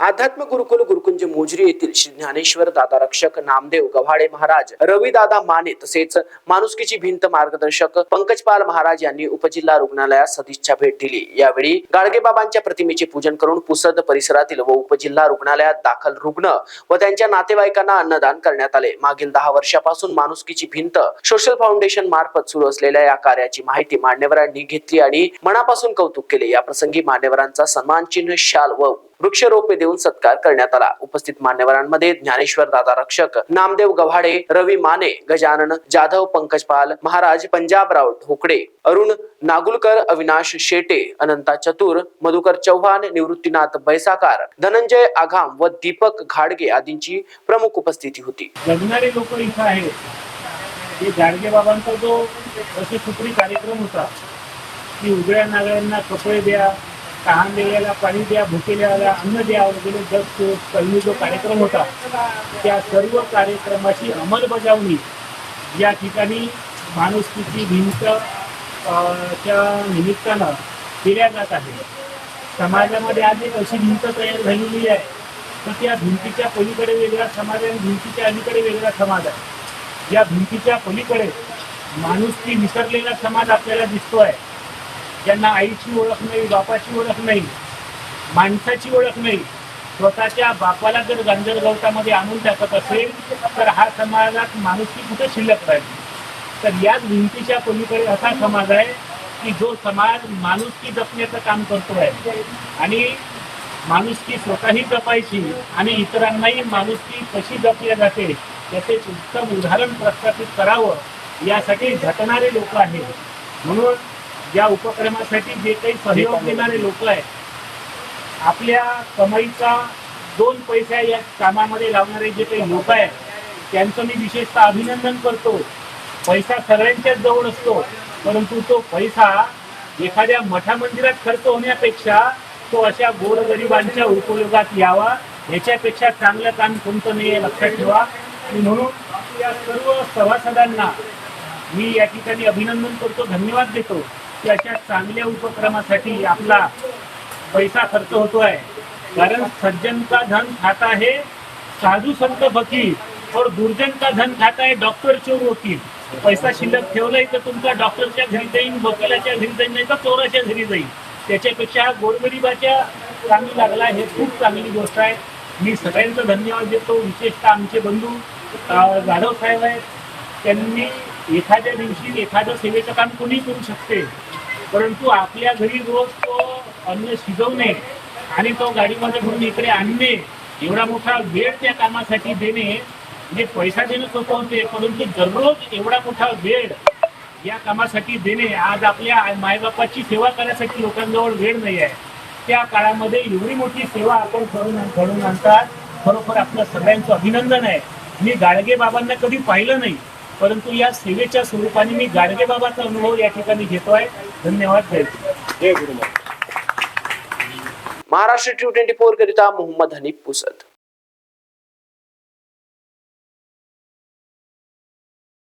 आध्यात्म गुरुकुल गुरुकुंज मोजरी येथील श्री ज्ञानेश्वर दादा रक्षक नामदेव गव्हाडे महाराज रविदादा माने तसेच माणुसकीची भिंत मार्गदर्शक पंकजपाल महाराज यांनी उपजिल्हा रुग्णालयात सदिच्छा भेट दिली. यावेळी गाडगेबाबांच्या प्रतिमेचे पूजन करून पुसद परिसरातील व उपजिल्हा रुग्णालयात दाखल रुग्ण व त्यांच्या नातेवाईकांना अन्नदान करण्यात आले. मागील दहा वर्षापासून माणुसकीची भिंत सोशल फाउंडेशन मार्फत सुरू असलेल्या या कार्याची माहिती मान्यवरांनी घेतली आणि मनापासून कौतुक केले. या प्रसंगी मान्यवरांचा सन्मान चिन्ह शाल व वृक्षरोपे देऊन सत्कार करण्यात आला. उपस्थित मान्यवरांमध्ये ज्ञानेश्वर दादा रक्षक नामदेव गव्हाडे रवी माने गजानन जाधव पंकज पाल महाराज पंजाबराव ढोकडे अरुण नागुलकर अविनाश शेटे अनंता चतुर मधुकर चव्हाण निवृत्तीनाथ बैसाकार धनंजय आघाम व दीपक घाडगे आदींची प्रमुख उपस्थिती होती. जगणारे लोक इथं आहेत. घाडगे बाबांचा जो दशसूत्री कार्यक्रम होता की उघड्या नागऱ्यांना कपडे द्या तहान दिलेला पाणी द्या भुकेल्याला अन्न द्या वगैरे जग पहिली जो कार्यक्रम होता त्या सर्व कार्यक्रमाची अंमलबजावणी या ठिकाणी माणुसकीची भिंत च्या निमित्तानं केल्या जात आहे. समाजामध्ये आज एक अशी भिंत तयार झालेली आहे तर त्या भिंतीच्या पलीकडे वेगळा समाज आहे आणि भिंतीच्या अलीकडे वेगळा समाज आहे. या भिंतीच्या पलीकडे माणुसकी विसरलेला समाज आपल्याला दिसतो आहे ज्यांना आईची ओळख नाही बापाची ओळख नाही माणसाची ओळख नाही स्वतःच्या बापाला जर गांजर गवतामध्ये आणून टाकत असेल तर हा समाजात माणुसकी कुठे शिल्लक राहील? तर याच भिंतीच्या पलीकडे असा समाज आहे की जो समाज माणुसकी जपण्याचं काम करतो आहे आणि माणुसकी स्वतःही जपायची आणि इतरांनाही माणुसकी कशी जपल्या जाते त्याचे उत्तम उदाहरण प्रस्थापित करावं यासाठी झटणारे लोक आहेत. म्हणून या उपक्रमासाठी जे काही सहयोग देणारे लोक आहेत आपल्या कमाईचा दोन पैसा या कामामध्ये लावणारे जे काही लोक आहेत त्यांचं मी विशेषतः अभिनंदन करतो. पैसा सगळ्यांच्याच जवळ असतो परंतु तो पैसा एखाद्या मठा मंदिरात खर्च होण्यापेक्षा तो अशा गोरगरिबांच्या उपयोगात यावा याच्यापेक्षा चांगलं काम कोणतं नाही आहे लक्षात ठेवा. आणि म्हणून या सर्व सभासदांना मी या ठिकाणी अभिनंदन करतो धन्यवाद देतो. त्याच्या चांगल्या उपक्रमासाठी आपला पैसा खर्च होतोय. कारण सज्जन का धन खाता है साधू संत फकीर और दुर्जन का धन खाता है डॉक्टर चोर वकील. पैसा शिल्लक ठेवलाय तर तुमचा डॉक्टरच्या घरी जाईल वकिलाच्या घरी जाईल नाही तर चोराच्या घरी जाईल त्याच्यापेक्षा हा गोरगरिबाच्या कामी लागला हे खूप चांगली गोष्ट आहे. मी सगळ्यांचा धन्यवाद देतो. विशेषतः आमचे बंधू जाधव साहेब आहेत. त्यांनी एखाद्या दिवशी एखादं सेवेचं काम कोणी करू शकते? परंतु आपल्या घरी रोज तो अन्न शिजवणे आणि तो गाडीमध्ये भरून इकडे आणणे एवढा मोठा वेळ त्या कामासाठी देणे म्हणजे पैसा देणं सोपं होते परंतु दररोज एवढा मोठा वेळ या कामासाठी देणे आज आपल्या मायबापाची सेवा करण्यासाठी लोकांजवळ वेळ नाही आहे. त्या काळामध्ये एवढी मोठी सेवा आपण करून घडून आणतात खरोखर आपलं सगळ्यांचं अभिनंदन आहे. मी गाडगे बाबांना कधी पाहिलं नाही. परंतु या सेवेच्या स्वरूपाने मी गाडगेबाबाचा अनुभव या ठिकाणी घेतोय धन्यवाद जय जय महाराष्ट्र ट्यू ट्वेंटी फोर करिता मोहम्मद हनीफ पुसद.